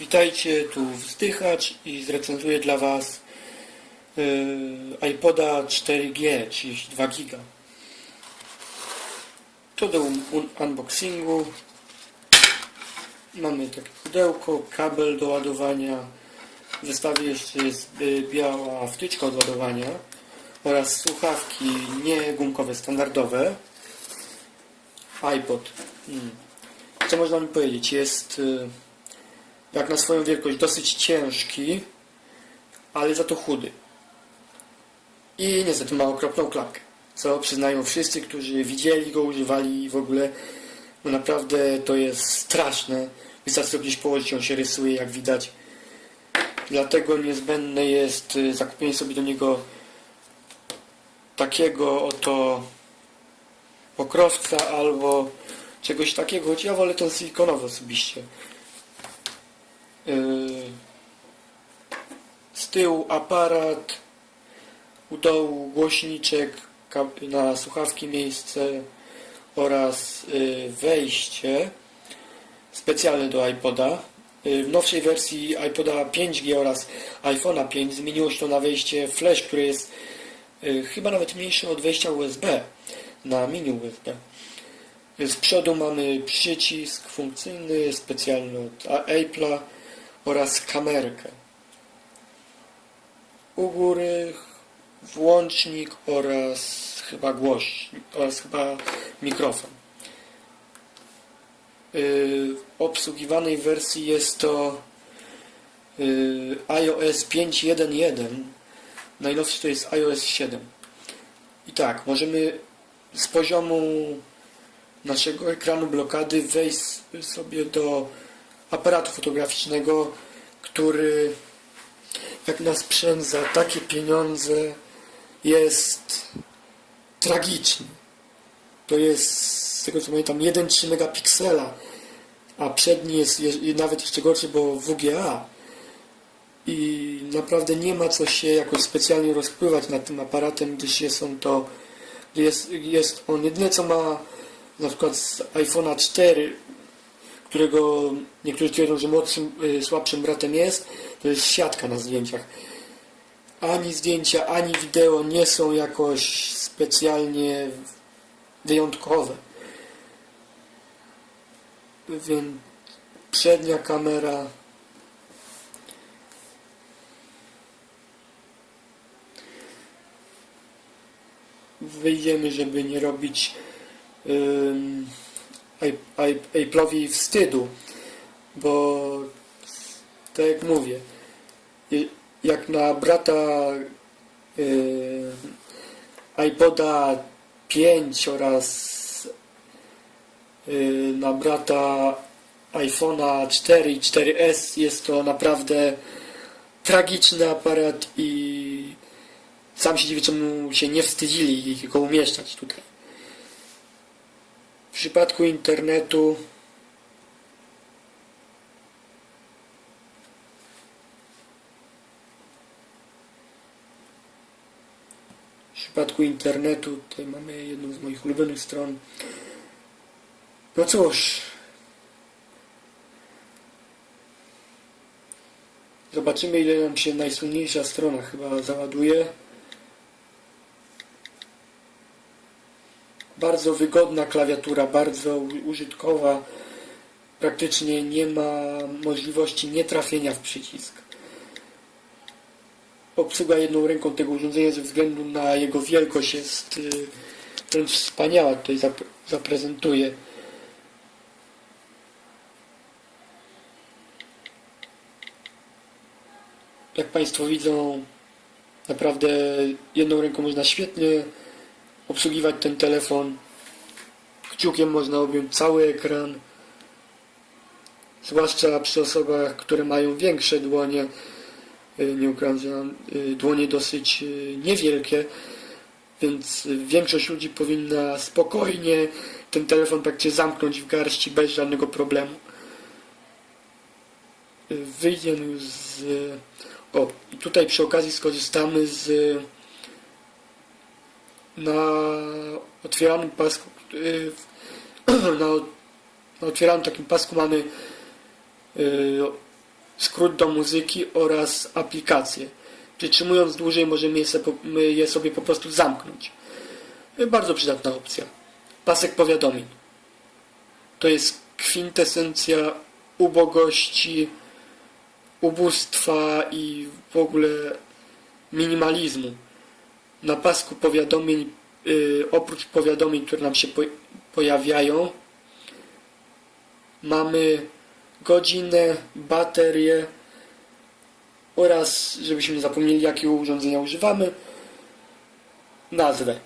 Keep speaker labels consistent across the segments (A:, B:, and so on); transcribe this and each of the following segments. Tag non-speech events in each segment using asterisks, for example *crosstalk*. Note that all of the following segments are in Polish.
A: Witajcie, tu Wzdychacz i zrecenzuję dla Was yy, iPoda 4G, 32 giga. To do un- unboxingu. Mamy takie pudełko, kabel do ładowania. W zestawie jeszcze jest y, biała wtyczka od ładowania oraz słuchawki nie gumkowe, standardowe. iPod. Hmm. Co można mi powiedzieć? Jest y, jak na swoją wielkość dosyć ciężki, ale za to chudy. I niestety ma okropną klapkę. Co przyznają wszyscy, którzy widzieli go, używali i w ogóle no naprawdę to jest straszne. Wystarczy gdzieś położyć, on się rysuje jak widać. Dlatego niezbędne jest y, zakupienie sobie do niego takiego oto pokrowca albo czegoś takiego, choć ja wolę ten silikonowy osobiście. Yy, Z tyłu aparat, u dołu głośniczek na słuchawki miejsce oraz yy, wejście specjalne do iPoda. Yy, W nowszej wersji iPoda 5G oraz iPhone'a 5 zmieniło się to na wejście flash, które jest chyba nawet mniejsze od wejścia USB na mini USB. Z przodu mamy przycisk funkcyjny specjalny od Apple'a oraz kamerkę. U góry włącznik oraz chyba głośnik oraz chyba mikrofon. W obsługiwanej wersji jest to yy, iOS 5.1.1. Najnowszy to jest iOS 7. I tak, możemy z poziomu naszego ekranu blokady wejść sobie do aparatu fotograficznego, który jak na sprzęt za takie pieniądze jest tragiczny. To jest, z tego co pamiętam, 1,3 megapiksela, a przedni jest je- nawet jeszcze gorszy, bo WGA. I naprawdę nie ma co się jakoś specjalnie rozpływać nad tym aparatem, gdyż jest on to, jest, jest on jedyne co ma na przykład z iPhone'a 4 którego niektórzy twierdzą, że młodszym, y, słabszym bratem jest, to jest siatka na zdjęciach. Ani zdjęcia, ani wideo nie są jakoś specjalnie wyjątkowe. Więc przednia kamera wyjdziemy, żeby nie robić Ap- Apple'owi wstydu, bo tak jak mówię, jak na brata y, iPoda 5 oraz y, na brata iPhone'a 4 i 4S jest to naprawdę tragiczny aparat i sam się dziwię, czemu się nie wstydzili go umieszczać tutaj. W przypadku internetu w przypadku internetu tutaj mamy jedną z moich ulubionych stron. No cóż. Zobaczymy ile nam się najsłynniejsza strona chyba załaduje. Bardzo wygodna klawiatura, bardzo użytkowa. Praktycznie nie ma możliwości nietrafienia w przycisk. Obsługa jedną ręką tego urządzenia ze względu na jego wielkość jest y, wręcz wspaniała. Tutaj zap- zaprezentuję. Jak Państwo widzą, naprawdę jedną ręką można świetnie obsługiwać ten telefon. Kciukiem można objąć cały ekran. Zwłaszcza przy osobach, które mają większe dłonie. Y, Nie ukrywam, y, dłonie dosyć y, niewielkie, więc większość ludzi powinna spokojnie ten telefon praktycznie zamknąć w garści bez żadnego problemu. Wyjdziemy z... O, tutaj przy okazji skorzystamy z na otwieranym pasku y, *clears throat* na, na otwieranym takim pasku mamy y, skrót do muzyki oraz aplikacje. Przytrzymując dłużej możemy je sobie po prostu zamknąć. Y, Bardzo przydatna opcja. Pasek powiadomień. To jest kwintesencja ubogości, ubóstwa i w ogóle minimalizmu. Na pasku powiadomień, y, oprócz powiadomień, które nam się po, pojawiają, mamy godzinę, baterię oraz, żebyśmy nie zapomnieli, jakiego urządzenia używamy, nazwę.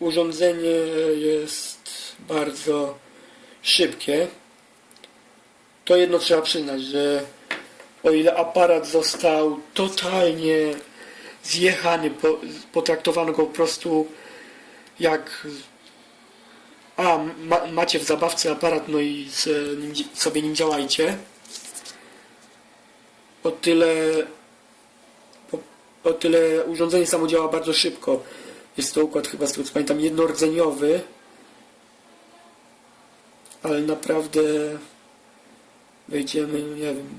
A: Urządzenie jest bardzo szybkie. To jedno trzeba przyznać, że o ile aparat został totalnie zjechany, po, potraktowano go po prostu jak a, ma, macie w zabawce aparat, no i nim, sobie nim działajcie. O tyle o, o tyle urządzenie samo działa bardzo szybko. Jest to układ chyba, z tego co pamiętam, jednorodzeniowy. Ale naprawdę wejdziemy, nie wiem,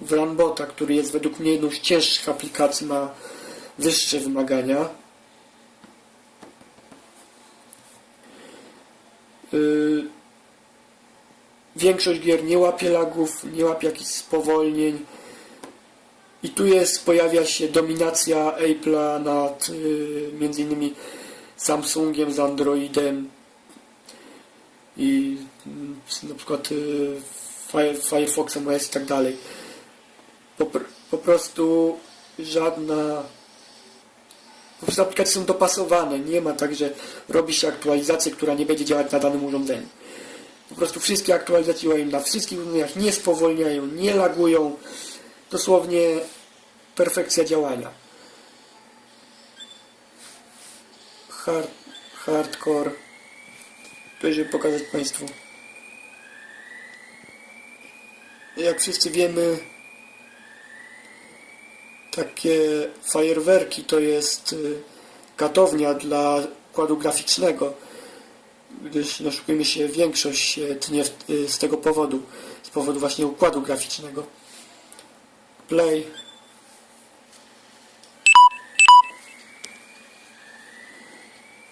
A: w Runbota, który jest według mnie jedną z cięższych aplikacji, ma wyższe wymagania. Yy, Większość gier nie łapie lagów, nie łapie jakichś spowolnień. I tu jest, pojawia się dominacja Apple'a nad yy, między innymi Samsungiem z Androidem i na przykład Fire, Firefoxem OS i tak dalej. Po, po prostu żadna po prostu aplikacje są dopasowane. Nie ma tak, że robi się aktualizację, która nie będzie działać na danym urządzeniu. Po prostu wszystkie aktualizacje działają na wszystkich urządzeniach, nie spowolniają, nie lagują. Dosłownie perfekcja działania. Hard, hardcore. Żeby pokazać Państwu. Jak wszyscy wiemy, takie fajerwerki to jest y, katownia dla układu graficznego, gdyż no, się, większość tnie y, z tego powodu, z powodu właśnie układu graficznego. Play.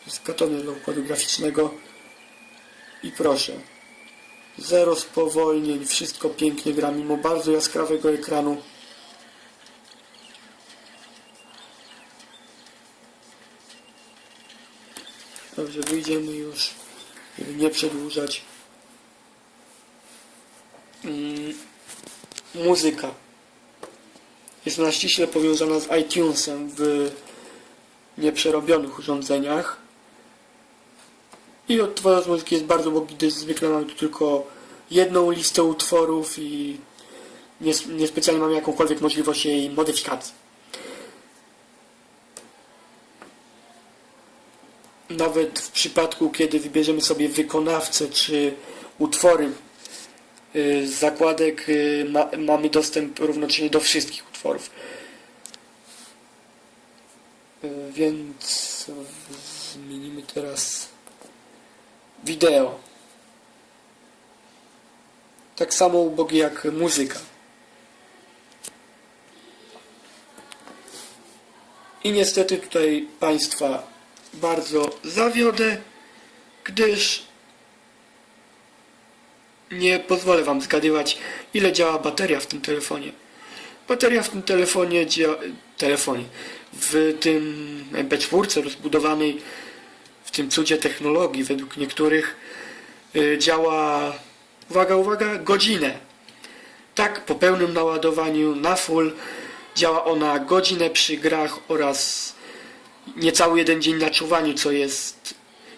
A: To jest katownia dla układu graficznego i proszę. Zero spowolnień, wszystko pięknie gra mimo bardzo jaskrawego ekranu. Dobrze, wyjdziemy już, żeby nie przedłużać. Mm, muzyka. Jest ona ściśle powiązana z iTunesem w nieprzerobionych urządzeniach. I odtwarzając muzyki jest bardzo bogi, gdyż zwykle mamy tu tylko jedną listę utworów i nies- niespecjalnie mamy jakąkolwiek możliwość jej modyfikacji. nawet w przypadku, kiedy wybierzemy sobie wykonawcę czy utwory y, z zakładek, y, ma, mamy dostęp równocześnie do wszystkich utworów. Y, Więc zmienimy teraz wideo. Tak samo ubogie jak muzyka. I niestety tutaj Państwa bardzo zawiodę, gdyż nie pozwolę Wam zgadywać, ile działa bateria w tym telefonie. Bateria w tym telefonie, dzia- telefonie w tym MP4 rozbudowanej, w tym cudzie technologii według niektórych y, działa, uwaga, uwaga, godzinę. Tak, po pełnym naładowaniu na full działa ona godzinę przy grach oraz niecały jeden dzień na czuwaniu, co jest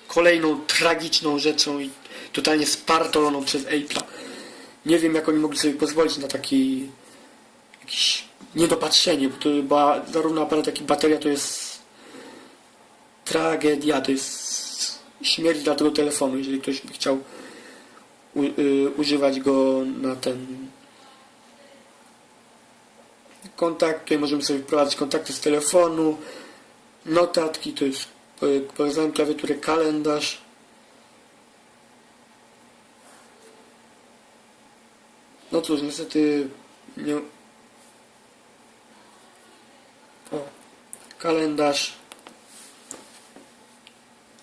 A: kolejną tragiczną rzeczą i totalnie spartoloną przez Apple'a. Nie wiem, jak oni mogli sobie pozwolić na taki jakieś niedopatrzenie, bo to chyba zarówno aparat, jak i bateria to jest tragedia, to jest śmierć dla tego telefonu, jeżeli ktoś by chciał u, y, używać go na ten kontakt, tutaj możemy sobie wprowadzić kontakty z telefonu, notatki, to jest pokazałem klawiaturę kalendarz. No cóż, niestety nie... O, kalendarz.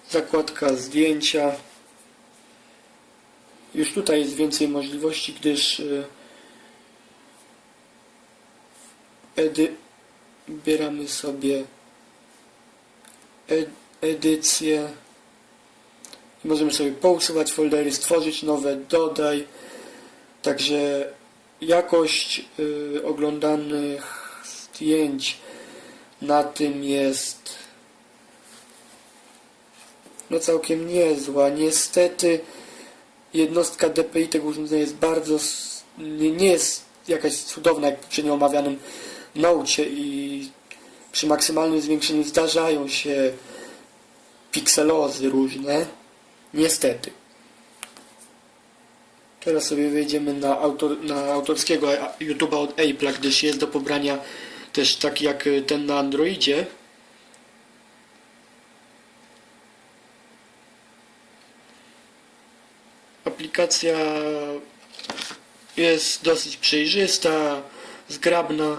A: Zakładka zdjęcia. Już tutaj jest więcej możliwości, gdyż y, edy, wybieramy sobie ed, edycję i możemy sobie pousuwać foldery, stworzyć nowe, dodaj. Także jakość y, oglądanych zdjęć na tym jest no całkiem niezła. Niestety jednostka DPI tego urządzenia jest bardzo nie, nie jest jakaś cudowna jak w poprzednio omawianym Note i przy maksymalnym zwiększeniu zdarzają się pikselozy różne. Niestety. Teraz sobie wejdziemy na, autor, na autorskiego YouTube'a od Apple'a, gdyż jest do pobrania też taki jak ten na Androidzie. Aplikacja jest dosyć przejrzysta, zgrabna.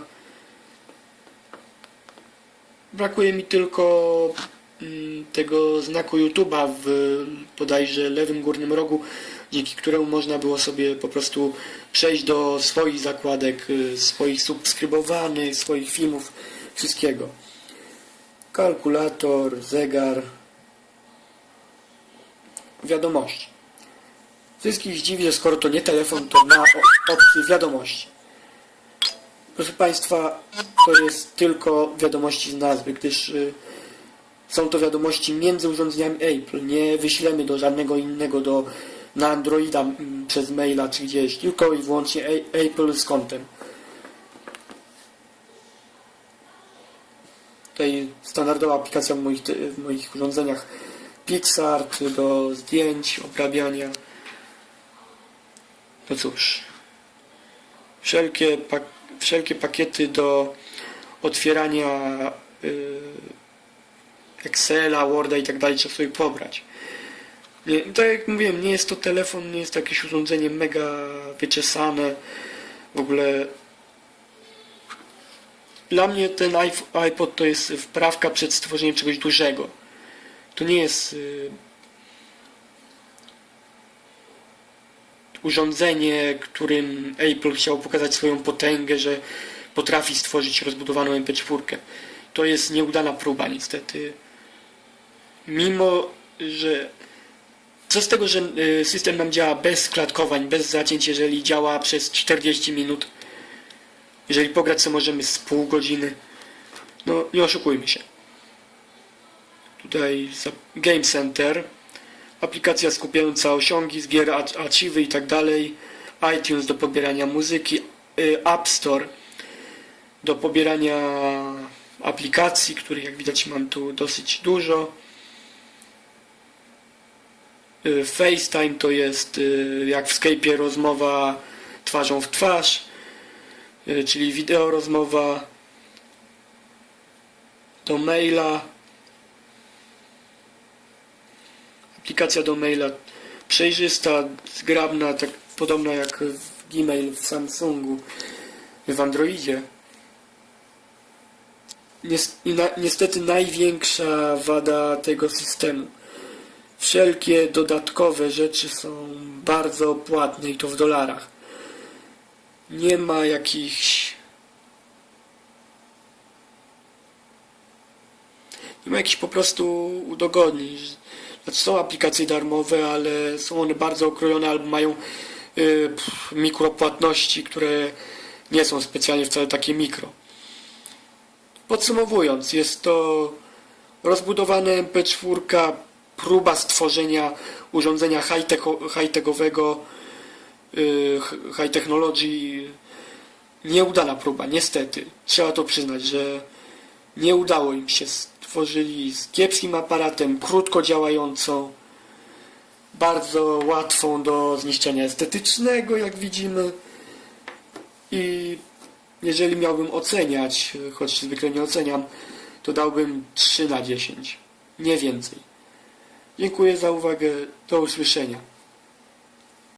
A: Brakuje mi tylko mm, tego znaku YouTube'a w bodajże lewym górnym rogu, dzięki któremu można było sobie po prostu przejść do swoich zakładek, y, swoich subskrybowanych, swoich filmów, wszystkiego. Kalkulator, zegar, wiadomości. Wszystkich zdziwi, że skoro to nie telefon, to ma opcję wiadomości. Proszę Państwa, to jest tylko wiadomości z nazwy, gdyż y, są to wiadomości między urządzeniami Apple. Nie wyślemy do żadnego innego, do, na Androida mm, przez maila czy gdzieś, tylko i wyłącznie A- Apple z kontem. Tutaj standardowa aplikacja w moich, w moich urządzeniach PixArt do zdjęć, obrabiania. No cóż, wszelkie, pak, wszelkie pakiety do otwierania y, Excela, Worda i tak dalej trzeba sobie pobrać. Nie, tak jak mówiłem, nie jest to telefon, nie jest to jakieś urządzenie mega wyczesane. W ogóle dla mnie ten iP- iPod to jest wprawka przed stworzeniem czegoś dużego. To nie jest urządzenie, którym Apple chciał pokazać swoją potęgę, że potrafi stworzyć rozbudowaną MP4. To jest nieudana próba niestety. Mimo, że co z tego, że y, system nam działa bez klatkowań, bez zacięć, jeżeli działa przez 40 minut. Jeżeli pograć sobie możemy z pół godziny. No, nie oszukujmy się. Tutaj Game Center aplikacja skupiająca osiągi z gier, archiwy i tak iTunes do pobierania muzyki, y, App Store do pobierania aplikacji, których jak widać mam tu dosyć dużo. Y, FaceTime to jest y, jak w Skype'ie rozmowa twarzą w twarz, czyli wideo rozmowa do maila. Aplikacja do maila przejrzysta, zgrabna, tak podobna jak Gmail w Samsungu, w Androidzie. Niestety największa wada tego systemu. Wszelkie dodatkowe rzeczy są bardzo płatne i to w dolarach. Nie ma jakichś nie ma jakichś po prostu udogodnień. Znaczy są aplikacje darmowe, ale są one bardzo okrojone albo mają y, mikropłatności, które nie są specjalnie wcale takie mikro. Podsumowując, jest to rozbudowane MP4, próba stworzenia urządzenia high-techo- high-techowego, y, high technology, nieudana próba, niestety. Trzeba to przyznać, że nie udało im się. Stworzyli z kiepskim aparatem, krótko działającą, bardzo łatwą do zniszczenia estetycznego, jak widzimy. I jeżeli miałbym oceniać, choć zwykle nie oceniam, to dałbym 3 na 10. nie więcej. Dziękuję za uwagę. Do usłyszenia.